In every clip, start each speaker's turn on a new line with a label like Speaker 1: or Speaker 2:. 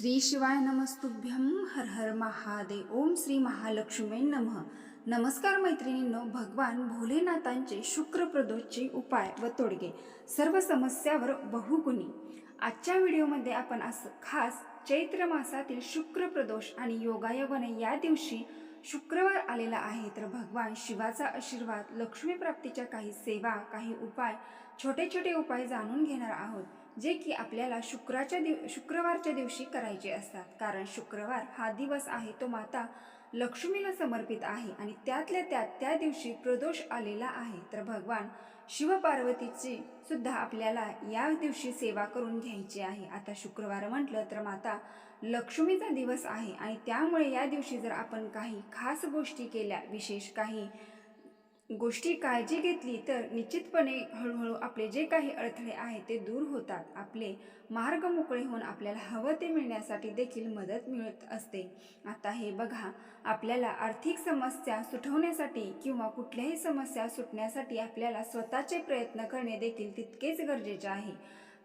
Speaker 1: श्री शिवाय नमस्तुभ्यं हर हर महादेव. ओम श्री महालक्ष्मी नमः. नमस्कार मैत्रिणींनो भगवान भोलेनाथांचे शुक्र प्रदोषचे उपाय व तोडगे. सर्व समस्यावर बहुगुणी. आजच्या व्हिडिओमध्ये आपण असं खास चैत्र मासातील शुक्र प्रदोष आणि योगायोगाने या दिवशी शुक्रवार आलेला आहे. तर भगवान शिवाचा आशीर्वाद लक्ष्मी प्राप्तीच्या काही सेवा काही उपाय छोटे छोटे उपाय जाणून घेणार आहोत. जे की आपल्याला शुक्राच्या दिव शुक्रवारच्या दिवशी करायचे असतात. कारण शुक्रवार हा दिवस आहे तो माता लक्ष्मीला समर्पित आहे आणि त्यातल्या त्यात त्या दिवशी प्रदोष आलेला आहे. तर भगवान शिवपार्वतीची सुद्धा आपल्याला या दिवशी सेवा करून घ्यायची आहे. आता शुक्रवार म्हटलं तर माता लक्ष्मीचा दिवस आहे आणि त्यामुळे या दिवशी जर आपण काही खास गोष्टी केल्या विशेष काही गोष्टी काळजी घेतली तर निश्चितपणे हळूहळू आपले जे काही अडथळे आहेत ते दूर होतात. आपले मार्ग मोकळे होऊन आपल्याला हवं ते मिळण्यासाठी देखील मदत मिळत असते. आता हे बघा आपल्याला आर्थिक समस्या सुटवण्यासाठी किंवा कुठल्याही समस्या सुटण्यासाठी आपल्याला स्वतःचे प्रयत्न करणे देखील तितकेच गरजेचे आहे.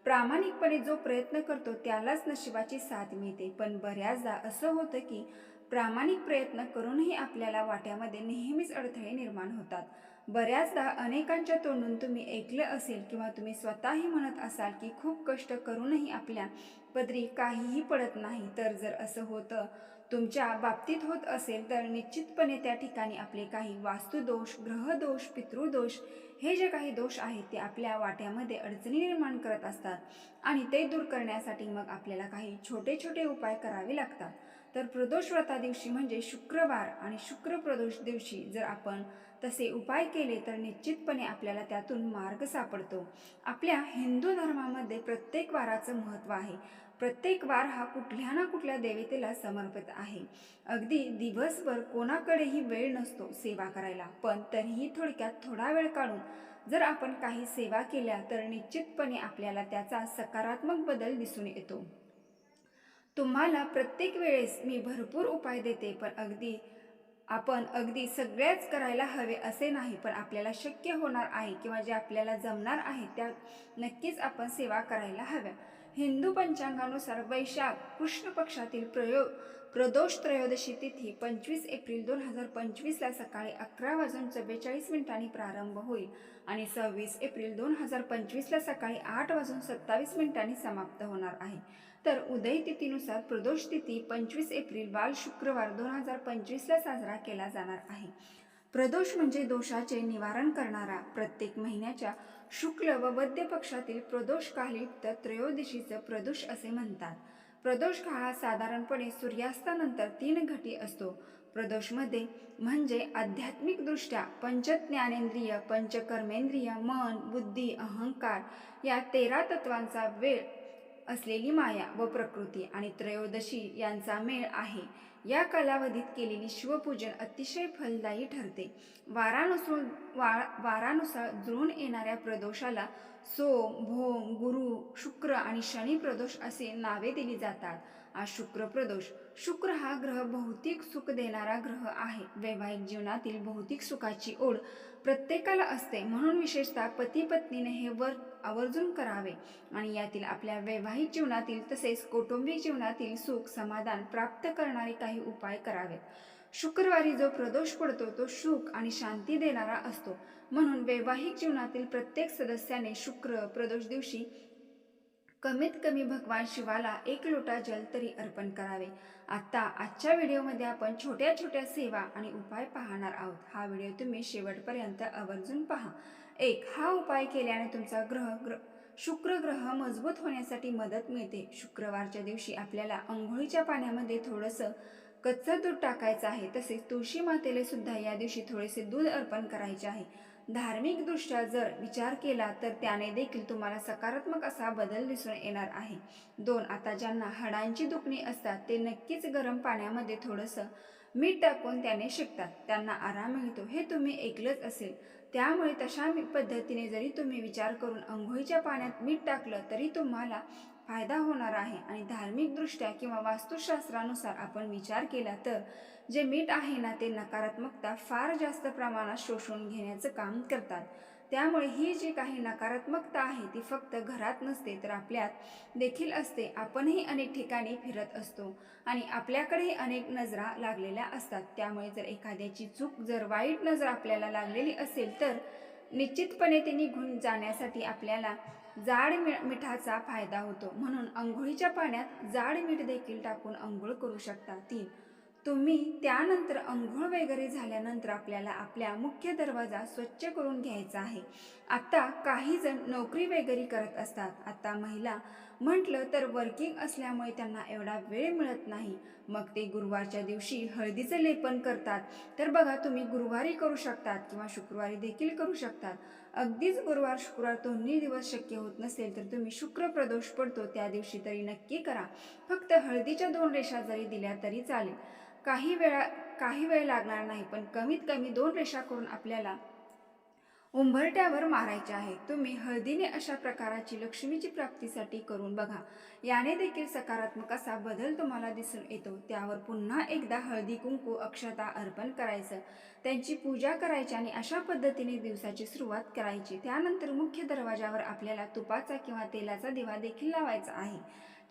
Speaker 1: प्रामाणिकपणे जो प्रयत्न करतो त्यालाच नशिबाची साथ मिळते. पण बऱ्याचदा असं होतं की प्रामाणिक प्रयत्न करूनही आपल्याला वाट्यामध्ये नेहमीच अडथळे निर्माण होतात. बऱ्याचदा अनेकांच्या तोंडून तुम्ही ऐकलं असेल किंवा तुम्ही स्वतःही म्हणत असाल की खूप कष्ट करूनही आपल्या पदरी काहीही पडत नाही तर जर असं होतं तुमच्या बाबतीत होत असेल तर निश्चितपणे त्या ठिकाणी आपले काही वास्तुदोष ग्रहदोष पितृदोष हे जे काही दोष आहेत ते आपल्या वाट्यामध्ये अडचणी निर्माण करत असतात आणि ते दूर करण्यासाठी मग आपल्याला काही छोटे छोटे उपाय करावे लागतात. तर प्रदोष व्रता दिवशी म्हणजे शुक्रवार आणि शुक्र प्रदोष दिवशी जर आपण तसे उपाय केले तर निश्चितपणे आपल्याला त्यातून मार्ग सापडतो. आपल्या हिंदू धर्मामध्ये प्रत्येक वाराचं महत्त्व आहे. प्रत्येक वार हा कुठल्या ना कुठल्या देवतेला समर्पित आहे. अगदी दिवसभर कोणाकडेही वेळ नसतो सेवा करायला. पण तरीही थोडक्यात थोडा वेळ काढून जर आपण काही सेवा केल्या तर निश्चितपणे आपल्याला त्याचा सकारात्मक बदल दिसून येतो. तुम्हाला प्रत्येक वेळेस मी भरपूर उपाय देते पण अगदी आपण अगदी सगळ्याच करायला हवे असे नाही पण आपल्याला शक्य होणार आहे किंवा जे आपल्याला जमणार आहे त्या नक्कीच आपण सेवा करायला हव्या. हिंदू पंचांगानुसार वैशाख कृष्ण पक्षातील प्रयोग प्रदोष त्रयोदशी तिथी पंचवीस एप्रिल दोन हजार पंचवीसला सकाळी अकरा वाजून चव्वेचाळीस मिनिटांनी प्रारंभ होईल आणि सव्वीस एप्रिल दोन हजार पंचवीसला सकाळी आठ वाजून सत्तावीस मिनिटांनी समाप्त होणार आहे. तर उदय तिथीनुसार प्रदोष तिथी पंचवीस एप्रिल बाल शुक्रवार दोन हजार पंचवीसला साजरा केला जाणार आहे. प्रदोष म्हणजे दोषाचे निवारण करणारा प्रत्येक महिन्याच्या शुक्ल व वद्य पक्षातील प्रदोष कालयुक्त त्रयोदशीचं प्रदोष असे म्हणतात. प्रदोष काळ हा साधारणपणे सूर्यास्तानंतर तीन घटी असतो. प्रदोषमध्ये म्हणजे आध्यात्मिकदृष्ट्या पंचज्ञानेंद्रिय पंचकर्मेंद्रिय मन बुद्धी अहंकार या तेरा तत्वांचा वेळ असलेली माया व प्रकृती आणि त्रयोदशी यांचा मेळ आहे. या कालावधीत केलेली शिवपूजन अतिशय फलदायी ठरते. वारानुसार वा वारानुसार जुळून येणाऱ्या प्रदोषाला सोम भोम गुरु शुक्र आणि शनी प्रदोष असे नावे दिली जातात. आज शुक्र प्रदोष. शुक्र हा ग्रह भौतिक सुख देणारा ग्रह आहे. वैवाहिक जीवनातील भौतिक सुखाची ओढ प्रत्येकाला असते. म्हणून विशेषतः पती पत्नीने हे वर आवर्जून करावे आणि यातील आपल्या वैवाहिक जीवनातील तसेच कौटुंबिक जीवनातील सुख समाधान प्राप्त करणारे काही उपाय करावेत. शुक्रवारी जो प्रदोष पडतो तो सुख आणि शांती देणारा असतो. म्हणून वैवाहिक जीवनातील प्रत्येक सदस्याने शुक्र प्रदोष दिवशी कमीत कमी भगवान शिवाला एक लोटा जल तरी अर्पण करावे. आता आजच्या व्हिडिओमध्ये आपण छोट्या छोट्या सेवा आणि उपाय पाहणार आहोत. हा व्हिडिओ तुम्ही शेवटपर्यंत आवर्जून पहा. एक हा उपाय केल्याने तुमचा ग्रह ग्र शुक्र ग्रह मजबूत होण्यासाठी मदत मिळते. शुक्रवारच्या दिवशी आपल्याला आंघोळीच्या पाण्यामध्ये थोडंसं कच्चं दूध टाकायचं आहे तसेच तुळशी मातेला सुद्धा या दिवशी थोडेसे दूध अर्पण करायचे आहे. धार्मिकदृष्ट्या जर विचार केला तर त्याने देखील तुम्हाला सकारात्मक असा बदल दिसून येणार आहे. दोन आता ज्यांना हाडांची दुखणी असतात ते नक्कीच गरम पाण्यामध्ये थोडंसं मीठ टाकून त्याने शिकतात. त्यांना आराम मिळतो हे तुम्ही ऐकलंच असेल. त्यामुळे तशा पद्धतीने जरी तुम्ही विचार करून आंघोळीच्या पाण्यात मीठ टाकलं तरी तुम्हाला फायदा होणार आहे. आणि धार्मिकदृष्ट्या किंवा वास्तुशास्त्रानुसार आपण विचार केला तर जे मीठ आहे ना ते नकारात्मकता फार जास्त प्रमाणात शोषून घेण्याचं काम करतात. त्यामुळे ही जी काही नकारात्मकता आहे ती फक्त घरात नसते तर आपल्यात देखील असते. आपणही अनेक ठिकाणी फिरत असतो आणि आपल्याकडेही अनेक नजरा लागलेल्या असतात. त्यामुळे जर एखाद्याची चूक जर वाईट नजर आपल्याला लागलेली असेल तर निश्चितपणे ते निघून जाण्यासाठी आपल्याला जाड मि- मिठाचा फायदा होतो. म्हणून अंघोळीच्या पाण्यात जाड मीठ देखील टाकून अंघोळ करू शकता तीन तुम्ही त्यानंतर अंघोळ वगैरे झाल्यानंतर आपल्याला आपल्या मुख्य दरवाजा स्वच्छ करून घ्यायचा आहे. आत्ता काही जण नोकरी वगैरे करत असतात. आता महिला म्हटलं तर वर्किंग असल्यामुळे त्यांना एवढा वेळ मिळत नाही. मग ते गुरुवारच्या दिवशी हळदीचं लेपन करतात. तर बघा तुम्ही गुरुवारी करू शकतात किंवा शुक्रवारी देखील करू शकतात. अगदीच गुरुवार शुक्रवार दोन्ही दिवस शक्य होत नसेल तर तुम्ही शुक्र प्रदोष पडतो त्या दिवशी तरी नक्की करा. फक्त हळदीच्या दोन रेषा जरी दिल्या तरी चालेल. काही वेळा काही वेळ लागणार नाही पण कमीत कमी दोन रेषा करून आपल्याला उंबरट्यावर मारायचे आहे. तुम्ही हळदीने अशा प्रकाराची लक्ष्मीची प्राप्तीसाठी करून बघा. याने देखील सकारात्मक असा बदल तुम्हाला दिसून येतो. त्यावर पुन्हा एकदा हळदी कुंकू अक्षता अर्पण करायचं. त्यांची पूजा करायची आणि अशा पद्धतीने दिवसाची सुरुवात करायची. त्यानंतर मुख्य दरवाजावर आपल्याला तुपाचा किंवा तेलाचा दिवा देखील लावायचा आहे.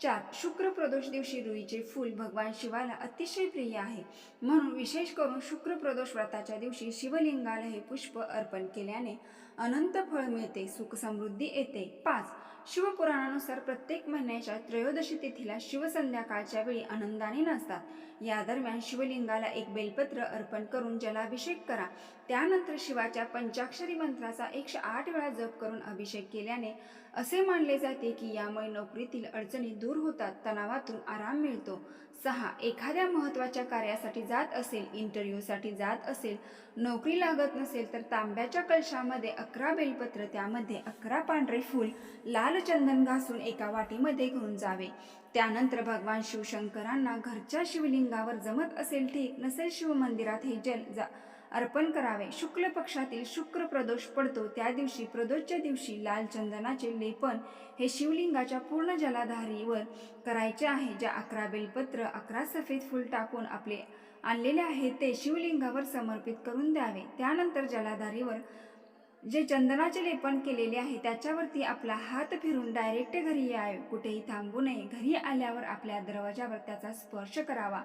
Speaker 1: चार शुक्र प्रदोष दिवशी रुईचे फूल भगवान शिवाला अतिशय प्रिय आहे. म्हणून विशेष करून शुक्र प्रदोष व्रताच्या दिवशी शिवलिंगाला हे पुष्प अर्पण केल्याने अनंत फळ मिळते सुख समृद्धी येते. पाच शिवपुराणानुसार प्रत्येक महिन्याच्या त्रयोदशी तिथीला शिवसंध्याकाळच्या वेळी आनंदाने नसतात या दरम्यान शिवलिंगाला एक बेलपत्र अर्पण करून जलाभिषेक करा. त्यानंतर शिवाच्या पंचाक्षरी मंत्राचा एकशे आठ वेळा जप करून अभिषेक केल्याने असे मानले जाते की यामुळे नोकरीतील अडचणी दूर होतात तणावातून आराम मिळतो. सहा एखाद्या महत्त्वाच्या कार्यासाठी जात असेल इंटरव्ह्यूसाठी जात असेल नोकरी लागत नसेल तर तांब्याच्या कलशामध्ये अकरा बेलपत्र त्यामध्ये अकरा पांढरे फूल लाल चंदन घासून एका वाटीमध्ये घेऊन जावे. त्यानंतर भगवान शिवशंकरांना घरच्या शिवलिंगावर जमत असेल ठीक नसेल शिवमंदिरात हे जल जा अर्पण करावे. शुक्ल पक्षातील शुक्र प्रदोष पडतो. त्या दिवशी प्रदोषच्या दिवशी लाल चंदनाचे लेपन हे शिवलिंगाच्या पूर्ण जलाधारीवर करायचे आहे. ज्या अकरा बेलपत्र अकरा सफेद फूल टाकून आपले आणलेले आहे ते शिवलिंगावर समर्पित करून द्यावे. त्यानंतर जलाधारीवर जे चंदनाचे लेपन केलेले आहे त्याच्यावरती आपला हात फिरून डायरेक्ट घरी यावे. कुठेही थांबू नये. घरी आल्यावर आपल्या दरवाजावर त्याचा स्पर्श करावा.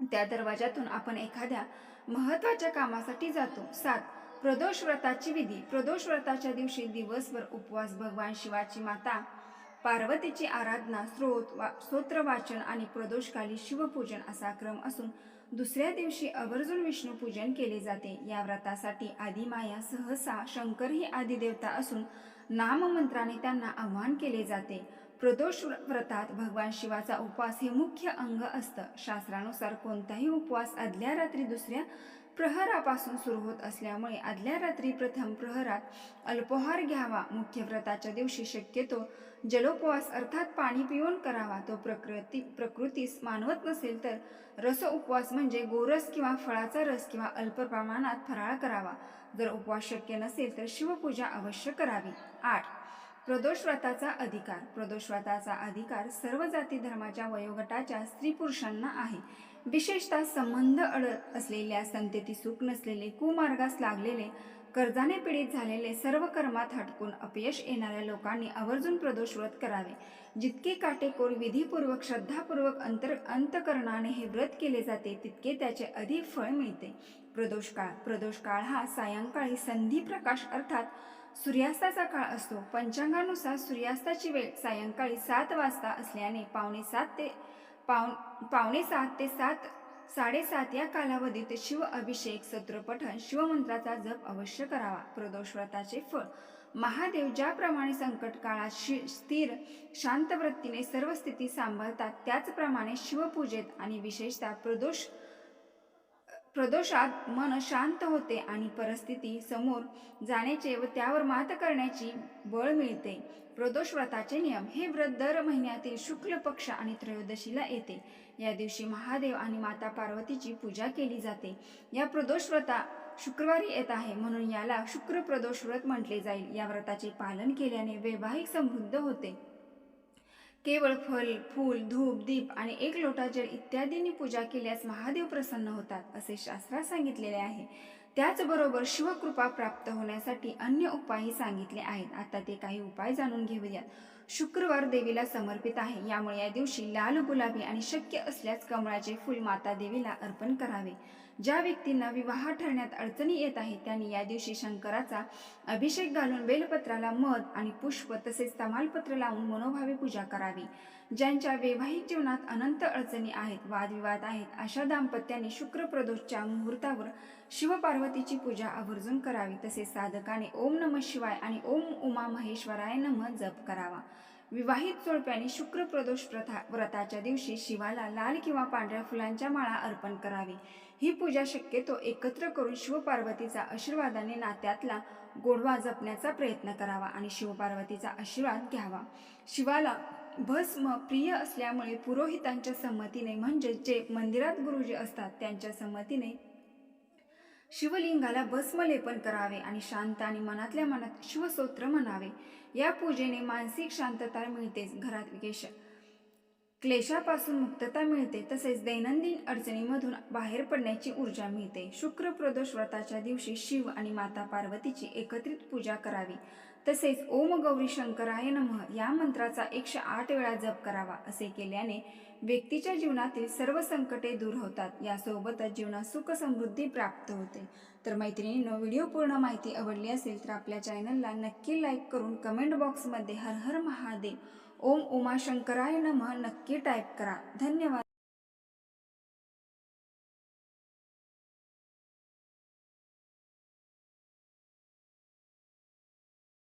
Speaker 1: त्या दरवाजातून आपण एखाद्या महत्त्वाच्या कामासाठी जातो. सात प्रदोष व्रताची विधी. प्रदोष व्रताच्या दिवशी दिवसभर उपवास भगवान शिवाची माता पार्वतीची आराधना स्रोत वा स्तोत्र वाचन आणि प्रदोषकाली शिवपूजन असा क्रम असून दुसऱ्या दिवशी आवर्जून विष्णूपूजन केले जाते. या व्रतासाठी आदिमाया सहसा शंकर ही आदिदेवता असून नाममंत्राने त्यांना आव्हान केले जाते. प्रदोष व्रतात भगवान शिवाचा उपवास हे मुख्य अंग असतं. शास्त्रानुसार कोणताही उपवास आदल्या रात्री दुसऱ्या प्रहरापासून सुरू होत असल्यामुळे आदल्या रात्री प्रथम प्रहरात अल्पोहार घ्यावा. मुख्य व्रताच्या दिवशी शक्यतो जलोपवास अर्थात पाणी पिऊन करावा. तो प्रकृती प्रकृतीस मानवत नसेल तर रस उपवास म्हणजे गोरस किंवा फळाचा रस किंवा अल्प प्रमाणात फराळ करावा. जर उपवास शक्य नसेल तर शिवपूजा अवश्य करावी. आठ. प्रदोष व्रताचा अधिकार. प्रदोष व्रताचा अधिकार सर्व जाती धर्माच्या वयोगटाच्या स्त्री पुरुषांना आहे. विशेषतः संबंध अडत असलेल्या संतती सुख नसलेले कुमार्गास लागलेले कर्जाने पीडित झालेले सर्व कर्मात हटकून अपयश येणाऱ्या लोकांनी आवर्जून प्रदोष व्रत करावे. जितके काटेकोर विधीपूर्वक श्रद्धापूर्वक अंतर अंतकरणाने हे व्रत केले जाते तितके त्याचे अधिक फळ मिळते. प्रदोष काळ प्रदोष काळ हा सायंकाळी संधी प्रकाश अर्थात सूर्यास्ताचा काळ असतो. पंचांगानुसार सूर्यास्ताची वेळ सायंकाळी सात वाजता असल्याने पावणे सात ते पाव पावणे सात ते सात साडेसात या कालावधीत शिव अभिषेक सत्रपठण शिवमंत्राचा जप अवश्य करावा. प्रदोष व्रताचे फळ. महादेव ज्याप्रमाणे संकट काळात शि स्थिर शांत वृत्तीने सर्व स्थिती सांभाळतात त्याचप्रमाणे शिवपूजेत आणि विशेषतः प्रदोष प्रदोषात मन शांत होते आणि परिस्थिती समोर जाण्याचे व त्यावर मात करण्याची बळ मिळते. प्रदोष व्रताचे नियम. हे व्रत दर महिन्यातील शुक्ल पक्ष आणि त्रयोदशीला येते. या दिवशी महादेव आणि माता पार्वतीची पूजा केली जाते. या प्रदोष व्रता शुक्रवारी येत आहे. म्हणून याला शुक्र प्रदोष व्रत म्हटले जाईल. या व्रताचे पालन केल्याने वैवाहिक समृद्ध होते. केवळ फल फूल धूप दीप आणि एक लोटा जल इत्यादींनी पूजा केल्यास महादेव प्रसन्न होतात असे शास्त्रात सांगितलेले आहे. त्याचबरोबर शिवकृपा प्राप्त होण्यासाठी अन्य उपायही सांगितले आहेत. आता ते काही उपाय जाणून घेऊयात. शुक्रवार देवीला समर्पित आहे. यामुळे या दिवशी लाल गुलाबी आणि शक्य असल्यास कमळाचे फूल माता देवीला अर्पण करावे. ज्या व्यक्तींना विवाह ठरण्यात अडचणी येत आहे त्यांनी या दिवशी शंकराचा अभिषेक घालून बेलपत्राला मध आणि पुष्प तसेच तमालपत्र लावून मनोभावे पूजा करावी. ज्यांच्या वैवाहिक जीवनात अनंत अडचणी आहेत वादविवाद आहेत अशा दाम्पत्यांनी शुक्र प्रदोषच्या मुहूर्तावर शिवपार्वतीची पूजा आवर्जून करावी. तसेच साधकाने ओम नम शिवाय आणि ओम उमा महेश्वराय नम जप करावा. विवाहित जोडप्याने शुक्र प्रदोष प्रथा व्रताच्या दिवशी शिवाला लाल किंवा पांढऱ्या फुलांच्या माळा अर्पण करावी. ही पूजा शक्यतो एकत्र करून शिवपार्वतीचा आशीर्वादाने नात्यातला गोडवा जपण्याचा प्रयत्न करावा आणि शिवपार्वतीचा आशीर्वाद घ्यावा. शिवाला भस्म प्रिय असल्यामुळे पुरोहितांच्या संमतीने म्हणजे जे मंदिरात गुरुजी असतात त्यांच्या संमतीने शिवलिंगाला भस्मलेपन करावे आणि शांत आणि मनातल्या मनात शिवस्तोत्र म्हणावे. या पूजेने मानसिक शांतता मिळतेच घरात विशेष क्लेशापासून मुक्तता मिळते तसेच दैनंदिन अडचणीमधून बाहेर पडण्याची ऊर्जा मिळते. शुक्र प्रदोष व्रताच्या दिवशी शिव आणि माता पार्वतीची एकत्रित पूजा करावी. तसेच ओम गौरी शंकराय नमः या मंत्राचा एकशे आठ वेळा जप करावा असे केल्याने व्यक्तीच्या जीवनातील सर्व संकटे दूर होतात. यासोबतच जीवनात सुख समृद्धी प्राप्त होते. तर मैत्रिणींनो व्हिडिओ पूर्ण माहिती आवडली असेल तर आपल्या चॅनलला नक्की लाईक करून कमेंट बॉक्समध्ये हर हर महादेव ओम उमाशंकराय नमः. नक्की टाईप करा. धन्यवाद.